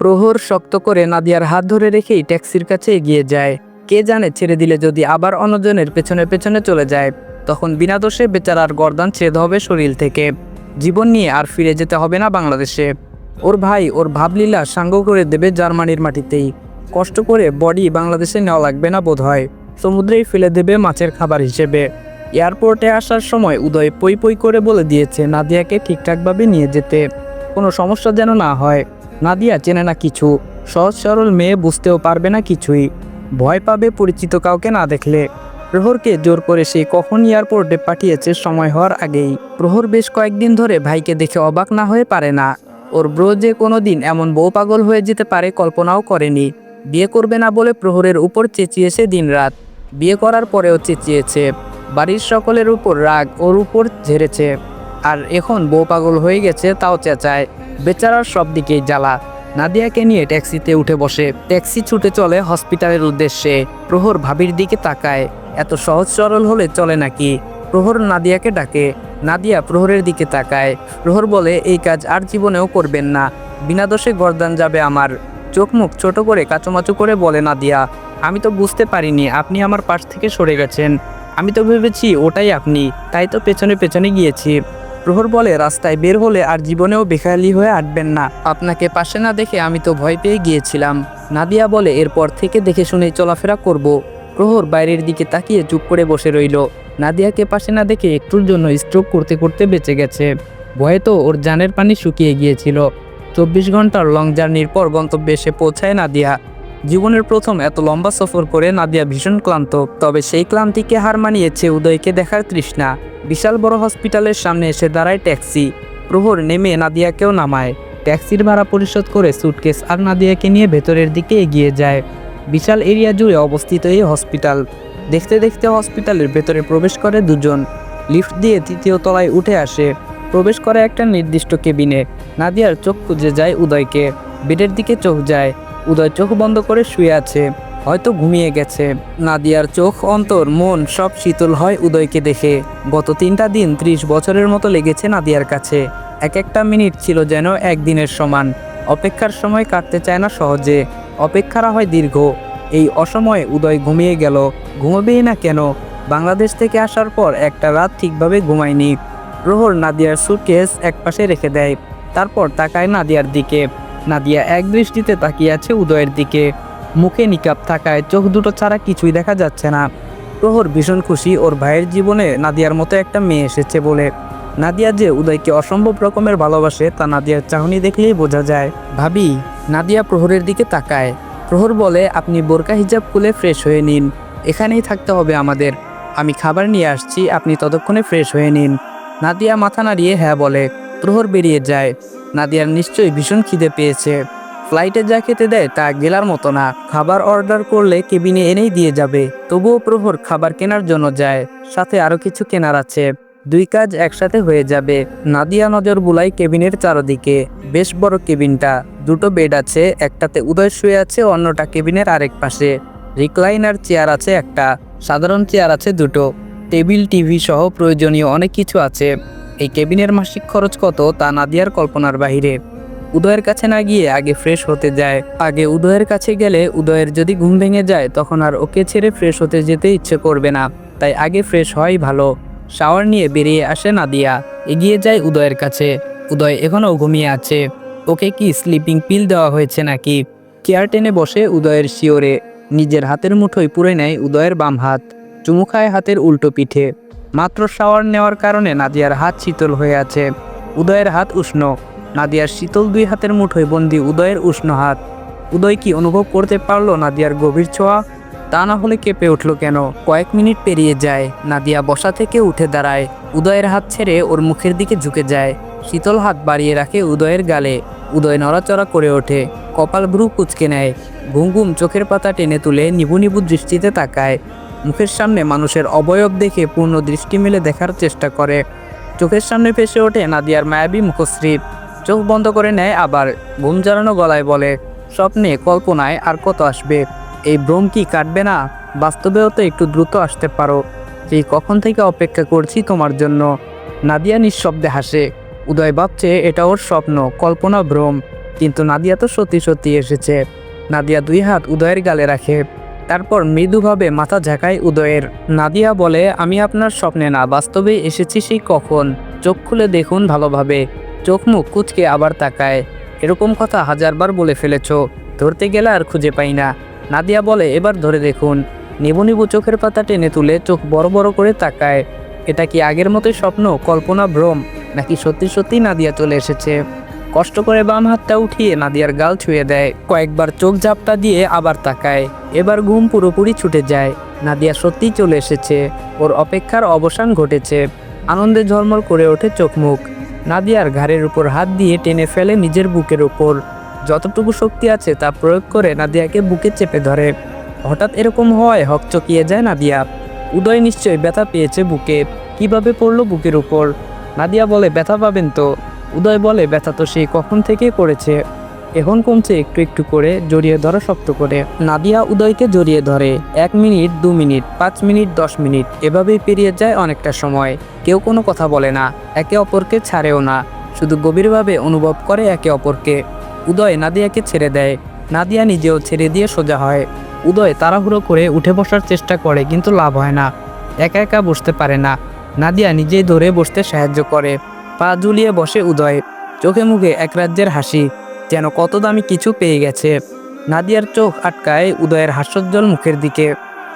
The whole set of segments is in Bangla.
প্রহর শক্ত করে নাদিয়ার হাত ধরে রেখেই ট্যাক্সির কাছে এগিয়ে যায়। কে জানে ছেড়ে দিলে যদি আবার অন্যজনের পেছনে পেছনে চলে যায়, তখন বিনা দোষে বেচারার গর্দান ছেদ হবে শরীর থেকে। জীবন নিয়ে আর ফিরে যেতে হবে না বাংলাদেশে। ওর ভাই ওর ভাবলীলা সাঙ্গ করে দেবে জার্মানির মাটিতেই। কষ্ট করে বডি বাংলাদেশে নেওয়া লাগবে না বোধ হয় সমুদ্রেই ফেলে দেবে মাছের খাবার হিসেবে। এয়ারপোর্টে আসার সময় উদয় পই পই করে বলে দিয়েছে নাদিয়াকে ঠিকঠাকভাবে নিয়ে যেতে। কোনো সমস্যা যেন না হয়। নাদিয়া চেনে না কিছু। সহজ সরল মেয়ে বুঝতেও পারবে না কিছুই। ভয় পাবে পরিচিত কাউকে না দেখলে। প্রহরকে জোর করে সে কখন এয়ারপোর্টে পাঠিয়েছে সময় হওয়ার আগেই। প্রহর বেশ কয়েকদিন ধরে ভাইকে দেখে অবাক না হয়ে পারে না। ওর ব্রো যে কোনো দিন এমন বউ পাগল হয়ে যেতে পারে কল্পনাও করেনি। বিয়ে করবে না বলে প্রহরের উপর চেঁচিয়েছে দিনরাত। বিয়ে করার পরেও চেঁচিয়েছে। বাড়ির সকলের উপর রাগ ওর উপর ঝেড়েছে। আর এখন বউ পাগল হয়ে গেছে, তাও চেঁচায়। বেচারার সব দিকেই জ্বালা। নাদিয়াকে নিয়ে ট্যাক্সিতে উঠে বসে। ট্যাক্সি ছুটে চলে হসপিটালের উদ্দেশ্যে। প্রহর ভাবির দিকে তাকায়। এত সহজ সরল হলে চলে নাকি? প্রহর নাদিয়াকে ডাকে। নাদিয়া প্রহরের দিকে তাকায়। প্রহর বলে, এই কাজ আর জীবনেও করবেন না। বিনা দোষে গরদান যাবে আমার। চোখ মুখ ছোট করে কাচুমাচু করে বলে নাদিয়া, আমি তো বুঝতে পারিনি আপনি আমার পাশ থেকে সরে গেছেন। আমি তো ভেবেছি ওটাই আপনি। তাই তো পেছনে পেছনে গিয়েছি। প্রহর বলে, রাস্তায় বের হলে আর জীবনেও বেখায়ালি হয়ে আটবেন না। আপনাকে পাশে না দেখে আমি তো ভয় পেয়ে গিয়েছিলাম। নাদিয়া বলে, এরপর থেকে দেখে শুনে চলাফেরা করব। প্রহর বাইরের দিকে তাকিয়ে চুপ করে বসে রইল। নাদিয়াকে পাশে না দেখে একটুর জন্য স্ট্রোক করতে করতে বেঁচে গেছে। ভয়ে তো ওর জানের পানি শুকিয়ে গিয়েছিল। চব্বিশ ঘণ্টার লং জার্নির পর গন্তব্যে এসে পৌঁছায় নাদিয়া। জীবনের প্রথম এত লম্বা সফর করে নাদিয়া ভীষণ ক্লান্ত, তবে সেই ক্লান্তিকে হার মানিয়েছে উদয়কে দেখার তৃষ্ণা। বিশাল বড় হসপিটালের সামনে এসে দাঁড়ায় ট্যাক্সি। প্রহর নেমে নাদিয়াকেও নামায়। ট্যাক্সির ভাড়া পরিশোধ করে সুটকেস আর নাদিয়াকে নিয়ে ভেতরের দিকে এগিয়ে যায়। বিশাল এরিয়া জুড়ে অবস্থিত এই হসপিটাল। দেখতে দেখতে হসপিটালের ভেতরে প্রবেশ করে দুজন। লিফট দিয়ে তৃতীয় তলায় উঠে আসে। প্রবেশ করে একটা নির্দিষ্ট কেবিনে। নাদিয়ার চোখ খুঁজে যায় উদয়কে। বেডের দিকে চোখ যায়। উদয় চোখ বন্ধ করে শুয়ে আছে। হয়তো ঘুমিয়ে গেছে। নাদিয়ার চোখ, অন্তর, মন সব শীতল হয় উদয়কে দেখে। গত তিনটা দিন ত্রিশ বছরের মতো লেগেছে নাদিয়ার কাছে। এক একটা মিনিট ছিল যেন একদিনের সমান। অপেক্ষার সময় কাটতে চায় না সহজে। অপেক্ষারা হয় দীর্ঘ। এই অসময়ে উদয় ঘুমিয়ে গেল। ঘুমাবেই না কেন? বাংলাদেশ থেকে আসার পর একটা রাত ঠিকভাবে ঘুমায়নি। প্রহর নাদিয়ার সুটকেস একপাশে রেখে দেয়। তারপর তাকায় নাদিয়ার দিকে। নাদিয়া এক দৃষ্টিতে তাকিয়ে আছে উদয়ের দিকে। মুখে নিকাপ থাকায় চোখ দুটো ছাড়া কিছুই দেখা যাচ্ছে না। প্রহর ভীষণ খুশি ওর ভাইয়ের জীবনে নাদিয়ার মতো একটা মেয়ে এসেছে বলে। নাদিয়া যে উদয়কে অসম্ভব রকমের ভালোবাসে তা নাদিয়ার চাহনি দেখলেই বোঝা যায়। ভাবি, নাদিয়া প্রহরের দিকে তাকায়। প্রহর বলে, আপনি বোরকা হিজাব খুলে ফ্রেশ হয়ে নিন। এখানেই থাকতে হবে আমাদের। আমি খাবার নিয়ে আসছি, আপনি ততক্ষণে ফ্রেশ হয়ে নিন। নাদিয়া মাথা নাড়িয়ে হ্যাঁ বলে। প্রহর বেরিয়ে যায়। নাদিয়ার নিশ্চয়ই ভীষণ খিদে পেয়েছে। ফ্লাইটে যা খেতে দেয় তা গেলার মতো না। খাবার অর্ডার করলে কেবিনে এনেই দিয়ে যাবে। তবুও প্রহর খাবার কেনার জন্য যায়। সাথে আরও কিছু কেনার আছে। দুই কাজ একসাথে হয়ে যাবে। নাদিয়া নজর বুলাই কেবিনের চারদিকে। বেশ বড় কেবিনটা। দুটো বেড আছে, একটাতে উদয় শুয়ে আছে, অন্যটা কেবিনের আরেক পাশে। রিক্লাইনার চেয়ার আছে একটা। সাধারণ চেয়ার আছে দুটো। টেবিল, টিভি সহ প্রয়োজনীয় অনেক কিছু আছে। এই কেবিনের মাসিক খরচ কত তা নাদিয়ার কল্পনার বাহিরে। উদয়ের কাছে না গিয়ে আগে ফ্রেশ হতে যায়। আগে উদয়ের কাছে গেলে উদয়ের যদি ঘুম ভেঙে যায়, তখন আর ওকে ছেড়ে ফ্রেশ হতে যেতে ইচ্ছে করবে না। তাই আগে ফ্রেশ হওয়াই ভালো। শাওয়ার নিয়ে বেরিয়ে আসে নাদিয়া। এগিয়ে যায় উদয়ের কাছে। উদয় এখনও ঘুমিয়ে আছে। ওকে কি স্লিপিং পিল দেওয়া হয়েছে নাকি? চেয়ার টেনে বসে উদয়ের শিওরে। নিজের হাতের মুঠোয় পুরে নেয় উদয়ের বাম হাত। চুমু খায় হাতের উল্টো পিঠে। মাত্র শাওয়ার নেওয়ার কারণে নাদিয়ার হাত শীতল হয়ে আছে। উদয়ের হাত উষ্ণ। নাদিয়ার শীতল দুই হাতের মুঠোয় বন্দি উদয়ের উষ্ণ হাত। উদয় কি অনুভব করতে পারল নাদিয়ার গভীর ছোঁয়া? তা না হলে কেঁপে উঠল কেন? কয়েক মিনিট পেরিয়ে যায়। নাদিয়া বসা থেকে উঠে দাঁড়ায়। উদয়ের হাত ছেড়ে ওর মুখের দিকে ঝুঁকে যায়। শীতল হাত বাড়িয়ে রাখে উদয়ের গালে। উদয় নড়াচড়া করে ওঠে। কপাল ভ্রু কুচকে নেয়। ঘুম ঘুম চোখের পাতা টেনে তুলে নিবু নিবু দৃষ্টিতে তাকায়। মুখের সামনে মানুষের অবয়ব দেখে পূর্ণ দৃষ্টি মেলে দেখার চেষ্টা করে। চোখের সামনে ভেসে ওঠে নাদিয়ার মায়াবী মুখশ্রী। চোখ বন্ধ করে নেয় আবার ঘুম জড়ানো গলায় বলে, স্বপ্নে, কল্পনায় আর কত আসবে? এই ভ্রম কি কাটবে না? বাস্তবেও তো একটু দ্রুত আসতে পারো। সেই কখন থেকে অপেক্ষা করছি তোমার জন্য? নাদিয়া নিঃশব্দে হাসে, উদয় ভাবছে এটা ওর স্বপ্ন, কল্পনা ভ্রম। কিন্তু নাদিয়া তো সত্যি সত্যি এসেছে। নাদিয়া দুই হাত উদয়ের গালে রাখে। তারপর মৃদুভাবে মাথা ঝাঁকায় উদয়ের। নাদিয়া বলে, আমি আপনার স্বপ্নে না, বাস্তবে এসেছি সেই কখন। চোখ খুলে দেখুন ভালোভাবে। চোখ মুখ কুচকে আবার তাকায়। এরকম কথা হাজারবার বলে ফেলেছ। ধরতে গেলে আর খুঁজে পাই না। নাদিয়া বলে, এবার ধরে দেখুন। নিবু চোখের পাতা টেনে তুলে চোখ বড় বড় করে তাকায়। এটা কি আগের মতোই স্বপ্ন, কল্পনা, ভ্রম? নাকি সত্যি সত্যি নাদিয়া চলে এসেছে? কষ্ট করে বাম হাতটা উঠিয়ে নাদিয়ার গাল ছুঁয়ে দেয়। কয়েকবার চোখ ঝাপটা দিয়ে আবার তাকায়। এবার ঘুম পুরোপুরি ছুটে যায়। নাদিয়া সত্যিই চলে এসেছে। ওর অপেক্ষার অবসান ঘটেছে। আনন্দে ঝলমল করে ওঠে চোখ মুখ। নাদিয়ার ঘাড়ের উপর হাত দিয়ে টেনে ফেলে নিজের বুকের উপর যতটুকু শক্তি আছে তা প্রয়োগ করে নাদিয়াকে বুকে চেপে ধরে। হঠাৎ এরকম হয় হকচকিয়ে যায় নাদিয়া। উদয় নিশ্চয়ই ব্যথা পেয়েছে বুকে। কীভাবে পড়ল বুকের উপর? নাদিয়া বলে, ব্যথা পাবেন তো। উদয় বলে, ব্যথা তো সেই কখন থেকে করেছে? এখন কমছে একটু একটু করে, জড়িয়ে ধরা শক্ত করে। নাদিয়া উদয়কে জড়িয়ে ধরে। এক মিনিট, দু মিনিট, পাঁচ মিনিট, দশ মিনিট, এভাবেই পেরিয়ে যায় অনেকটা সময়। কেউ কোনো কথা বলে না, একে অপরকে ছাড়েও না। শুধু গভীরভাবে অনুভব করে একে অপরকে। উদয় নাদিয়াকে ছেড়ে দেয়। নাদিয়া নিজেও ছেড়ে দিয়ে সোজা হয়। উদয় তাড়াহুড়ো করে উঠে বসার চেষ্টা করে, কিন্তু লাভ হয় না। একা একা বসতে পারে না। নাদিয়া নিজেই ধরে বসতে সাহায্য করে। পা ঝুলিয়ে বসে উদয়। চোখে মুখে এক রাজ্যের হাসি, যেন কত দামি কিছু পেয়ে গেছে। নাদিয়ার চোখ আটকায় উদয়ের হাস্যোজ্জ্বল মুখের দিকে।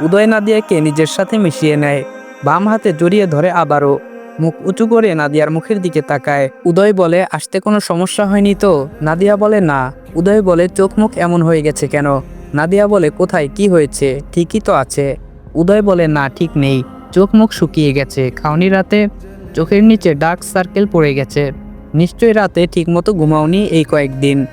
উদয় নাদিয়াকে নিজের সাথে মিশিয়ে নেয়, বাম হাতে জড়িয়ে ধরে আবারও। মুখ উঁচু করে নাদিয়ার মুখের দিকে তাকায়। উদয় বলে, আসতে কোনো সমস্যা হয়নি তো? নাদিয়া বলে, না। উদয় বলে, চোখ মুখ এমন হয়ে গেছে কেন? নাদিয়া বলে, কোথায়? কি হয়েছে? ঠিকই তো আছে। উদয় বলে, না, ঠিক নেই। চোখ মুখ শুকিয়ে গেছে। খাওনি রাতে চোখের নিচে ডার্ক সার্কেল পড়ে গেছে। নিশ্চয়ই রাতে ঠিকমতো ঘুমাওনি এই কয়েকদিন।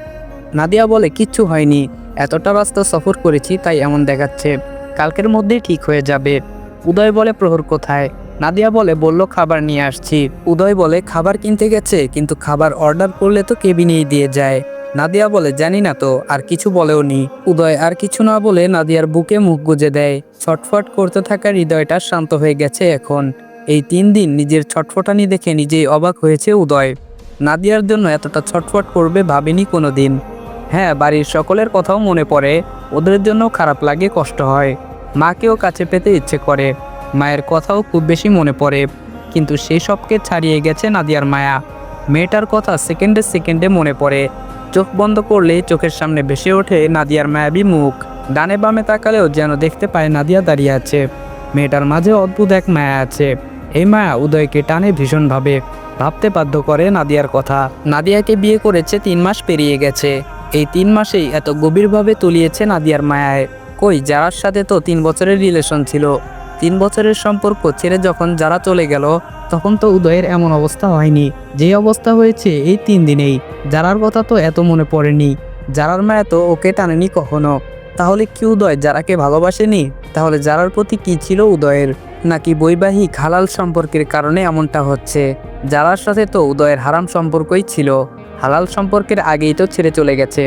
নাদিয়া বলে, কিচ্ছু হয়নি। এতটা রাস্তা সফর করেছি, তাই এমন দেখাচ্ছে। কালকের মধ্যেই ঠিক হয়ে যাবে। উদয় বলে, প্রহর কোথায়? নাদিয়া বলে, বলল খাবার নিয়ে আসছি। উদয় বলে, খাবার কিনতে গেছে, কিন্তু খাবার অর্ডার করলে তো কেবিনেই দিয়ে যায়। নাদিয়া বলে, জানি না তো, আর কিছু বলেও নি। উদয় আর কিছু না বলে, নাদিয়ার বুকে মুখ গুজে দেয়। ছটফট করতে থাকা হৃদয়টা শান্ত হয়ে গেছে এখন। এই তিন দিন নিজের ছটফটানি দেখে নিজেই অবাক হয়েছে উদয়। নাদিয়ার জন্য এতটা ছটফট করবে ভাবেনি কোনো দিন হ্যাঁ বাড়ির সকলের কথাও মনে পড়ে। ওদের জন্য খারাপ লাগে, কষ্ট হয়। মাকেও কাছে পেতে ইচ্ছে করে। মায়ের কথাও খুব বেশি মনে পড়ে। কিন্তু সেই সবকে ছাড়িয়ে গেছে নাদিয়ার মায়া। মেয়েটার কথা সেকেন্ডে সেকেন্ডে মনে পড়ে। চোখ বন্ধ করলে চোখের সামনে ভেসে ওঠে নাদিয়ার মায়াবী মুখ। ডানে বামে তাকালেও যেন দেখতে পায় নাদিয়া দাঁড়িয়ে আছে। মেয়েটার মাঝে অদ্ভুত এক মায়া আছে। এই মায়া উদয়কে টানে ভীষণভাবে। ভাবতে বাধ্য করে নাদিয়ার কথা। নাদিয়াকে বিয়ে করেছে তিন মাস পেরিয়ে গেছে। এই তিন মাসেই এত গভীরভাবে তুলিয়েছে নাদিয়ার মায়ায়। কই, যারার সাথে তো তিন বছরের রিলেশন ছিল। তিন বছরের সম্পর্ক ছেড়ে যখন যারা চলে গেল, তখন তো উদয়ের এমন অবস্থা হয়নি। যে অবস্থা হয়েছে এই তিন দিনেই। যারার কথা তো এত মনে পড়েনি। যারার মায়া তো ওকে টানেনি কখনো। তাহলে কি উদয় যারাকে ভালোবাসেনি? তাহলে যারার প্রতি কি ছিল উদয়ের? নাকি বৈবাহিক হালাল সম্পর্কের কারণে এমনটা হচ্ছে? যারার সাথে তো উদয়ের হারাম সম্পর্কই ছিল। হালাল সম্পর্কের আগেই তো ছেড়ে চলে গেছে।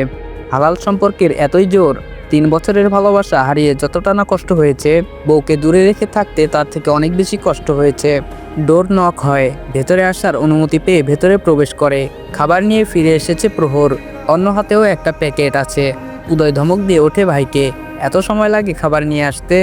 হালাল সম্পর্কের এতই জোর, তিন বছরের ভালোবাসা হারিয়ে যতটা না কষ্ট হয়েছে, বউকে দূরে রেখে থাকতে তার থেকে অনেক বেশি কষ্ট হয়েছে। ডোর নক হয়, ভেতরে আসার অনুমতি পেয়ে ভেতরে প্রবেশ করে। খাবার নিয়ে ফিরে এসেছে প্রহর, অন্য হাতেও একটা প্যাকেট আছে। উদয় ধমক দিয়ে ওঠে ভাইকে, এত সময় লাগে খাবার নিয়ে আসতে?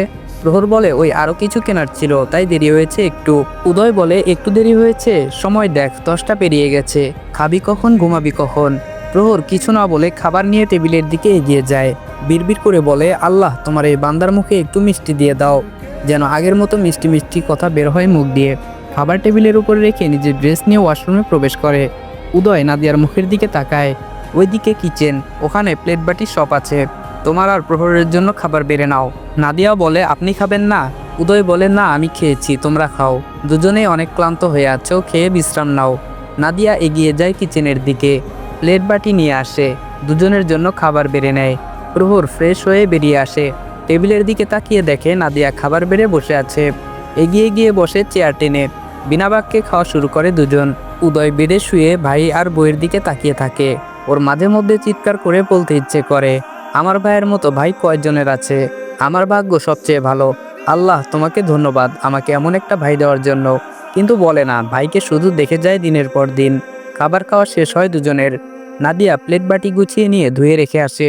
প্রহর বলে, ওই আরও কিছু কেনার ছিল, তাই দেরি হয়েছে একটু। উদয় বলে, একটু দেরি হয়েছে, সময় দেখ, দশটা পেরিয়ে গেছে। খাবি কখন, ঘুমাবি কখন? প্রহর কিছু না বলে খাবার নিয়ে টেবিলের দিকে এগিয়ে যায়। বিড়বিড় করে বলে, আল্লাহ, তোমার এই বান্দার মুখে একটু মিষ্টি দিয়ে দাও। যেন আগের মতো মিষ্টি মিষ্টি কথা বের হয় মুখ দিয়ে। খাবার টেবিলের উপরে রেখে নিজের ড্রেস নিয়ে ওয়াশরুমে প্রবেশ করে। উদয় নাদিয়ার মুখের দিকে তাকায়। ওইদিকে কিচেন, ওখানে প্লেট বাটি সব আছে। তোমার আর প্রহরের জন্য খাবার বেড়ে নাও। নাদিয়া বলে, আপনি খাবেন না? উদয় বলে, না, আমি খেয়েছি, তোমরা খাও। দুজনেই অনেক ক্লান্ত হয়ে আছো, খেয়ে বিশ্রাম নাও। নাদিয়া এগিয়ে যায় কিচেনের দিকে। প্লেট বাটি নিয়ে আসে। দুজনের জন্য খাবার বেড়ে নেয়। প্রহর ফ্রেশ হয়ে বেরিয়ে আসে। টেবিলের দিকে তাকিয়ে দেখে নাদিয়া খাবার বেড়ে বসে আছে। এগিয়ে গিয়ে বসে চেয়ার টেনে। বিনা বাক্যে খাওয়া শুরু করে দুজন। উদয় বেডে শুয়ে ভাই আর বইয়ের দিকে তাকিয়ে থাকে। ওর মাঝে মধ্যে চিৎকার করে বলতে ইচ্ছে করে। আমার ভাইয়ের মতো ভাই কয়েকজনের আছে? আমার ভাগ্য সবচেয়ে ভালো। আল্লাহ তোমাকে ধন্যবাদ আমাকে এমন একটা ভাই দেওয়ার জন্য। কিন্তু বলে না, ভাইকে শুধু দেখে যায় দিনের পর দিন। খাবার খাওয়া শেষ হয় দুজনের। নাদিয়া প্লেট বাটি গুছিয়ে নিয়ে ধুয়ে রেখে আসে।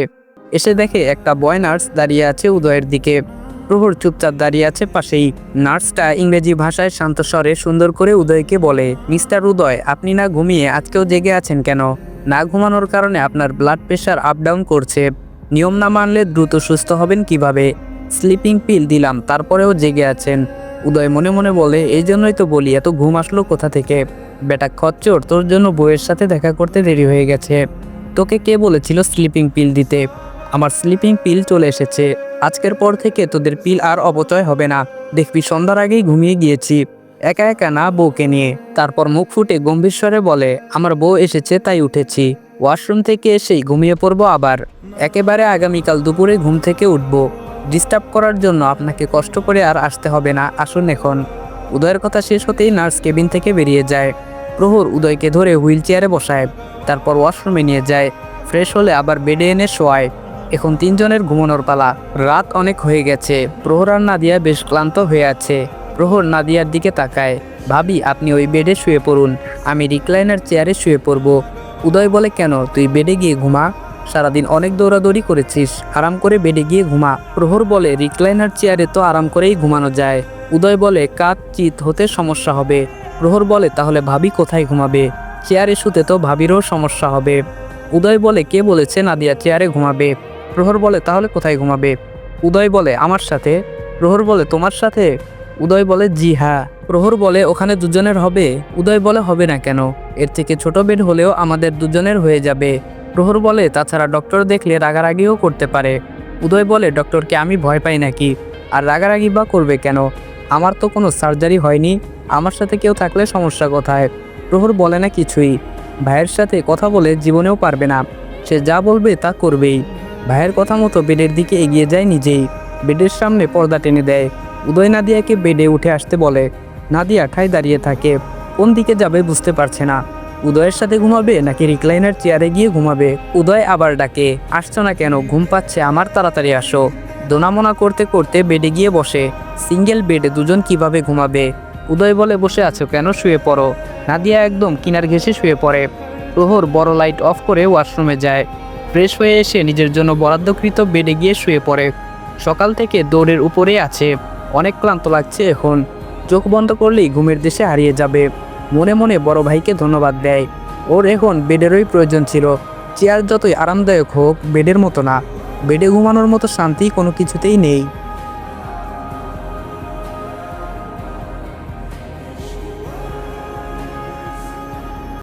এসে দেখে একটা বয় নার্স দাঁড়িয়ে আছে উদয়ের দিকে। প্রহর চুপচাপ দাঁড়িয়ে আছে পাশেই। নার্সটা ইংরেজি ভাষায় শান্ত স্বরে সুন্দর করে উদয়কে বলে, মিস্টার উদয়, আপনি না ঘুমিয়ে আজকেও জেগে আছেন কেন? না ঘুমানোর কারণে আপনার ব্লাড প্রেশার আপ ডাউন করছে। নিয়ম না মানলে দ্রুত সুস্থ হবেন কীভাবে? স্লিপিং পিল দিলাম, তারপরেও জেগে আছেন। উদয় মনে মনে বলে, এই জন্যই তো বলি, এত ঘুম আসলো কোথা থেকে? বেটা খচ্চর, তোর জন্য বউয়ের সাথে দেখা করতে দেরি হয়ে গেছে। তোকে কে বলেছিল স্লিপিং পিল দিতে? আমার স্লিপিং পিল চলে এসেছে। আজকের পর থেকে তোদের পিল আর অপচয় হবে না। দেখবি, সন্ধ্যার আগেই ঘুমিয়ে গিয়েছি। একা একা না বউকে নিয়ে। তারপর মুখ ফুটে গম্ভীর স্বরে বলে, আমার বউ এসেছে, তাই উঠেছি। ওয়াশরুম থেকে এসেই ঘুমিয়ে পড়ব আবার। একেবারে আগামীকাল দুপুরে ঘুম থেকে উঠব। ডিস্টার্ব করার জন্য আপনাকে কষ্ট করে আর আসতে হবে না। আসুন এখন। উদয়ের কথা শেষ হতেই নার্স কেবিন থেকে বেরিয়ে যায়। প্রহর উদয়কে ধরে হুইল চেয়ারে বসায়। তারপর ওয়াশরুমে নিয়ে যায়। ফ্রেশ হলে আবার বেডে এনে শোয়ায়। এখন তিনজনের ঘুমানোর পালা। রাত অনেক হয়ে গেছে। প্রহর আর নাদিয়া বেশ ক্লান্ত হয়ে আছে। প্রহর নাদিয়ার দিকে তাকায়। ভাবি, আপনি ওই বেডে শুয়ে পড়ুন। আমি রিক্লাইনার চেয়ারে শুয়ে পড়ব। উদয় বলে, কেন? তুই বেডে গিয়ে ঘুমা। সারাদিন অনেক দৌড়াদৌড়ি করেছিস। আরাম করে বেডে গিয়ে ঘুমা। প্রহর বলে, রিক্লাইনার চেয়ারে তো আরাম করেই ঘুমানো যায়। উদয় বলে কাত চিত হতে সমস্যা হবে। প্রহর বলে, তাহলে ভাবি কোথায় ঘুমাবে? চেয়ারে শুতে তো ভাবিরও সমস্যা হবে। উদয় বলে, কে বলেছে নাদিয়া চেয়ারে ঘুমাবে? প্রহর বলে, তাহলে কোথায় ঘুমাবে? উদয় বলে, আমার সাথে। প্রহর বলে, তোমার সাথে? উদয় বলে, জি হ্যাঁ। প্রহর বলে, ওখানে দুজনের হবে। উদয় বলে, হবে না কেন? এর থেকে ছোট বেড হলেও আমাদের দুজনের হয়ে যাবে। প্রহর বলে, তাছাড়া ডক্টর দেখলে রাগারাগিও করতে পারে। উদয় বলে, ডক্টরকে আমি ভয় পাই নাকি? আর রাগারাগি বা করবে কেন? আমার তো কোনো সার্জারি হয়নি। আমার সাথে কেউ থাকলে সমস্যা কোথায়? প্রহর বলে, না কিছুই। ভাইয়ের সাথে কথা বলে, জীবনেও পারবে না। সে যা বলবে তা করবেই। ভাইয়ের কথা মতো বেডের দিকে এগিয়ে যায় নিজেই। বেডের সামনে পর্দা টেনে দেয়। উদয় নাদিয়াকে বেডে উঠে আসতে বলে, নাদিয়া ঠায় দাঁড়িয়ে থাকে। কোন দিকে যাবে বুঝতে পারছে না। উদয়ের সাথে ঘুমাবে নাকি রিক্লাইনার চেয়ারে গিয়ে ঘুমাবে? উদয় আবার ডাকে, আসছো না কেন? ঘুম পাচ্ছে, আমার তাড়াতাড়ি আসো। দোনামোনা করতে করতে বেডে গিয়ে বসে, সিঙ্গেল বেডে, দুজন কীভাবে ঘুমাবে? উদয় বলে, বসে আছো কেন? শুয়ে পড়ো। নাদিয়া একদম কিনার ঘেসে শুয়ে পড়ে। প্রহর বড় লাইট অফ করে ওয়াশরুমে যায়। ফ্রেশ হয়ে এসে নিজের জন্য বরাদ্দকৃত বেডে গিয়ে শুয়ে পড়ে। সকাল থেকে দৌড়ের উপরে আছে। অনেক ক্লান্ত লাগছে এখন। চোখ বন্ধ করলেই ঘুমের দেশে হারিয়ে যাবে। মনে মনে বড় ভাইকে ধন্যবাদ দেয়। ওর এখন বেডেরই প্রয়োজন ছিল। চেয়ার যতই আরামদায়ক হোক, বেডের মতো না। বেডে ঘুমানোর মতো শান্তি কোনো কিছুতেই নেই।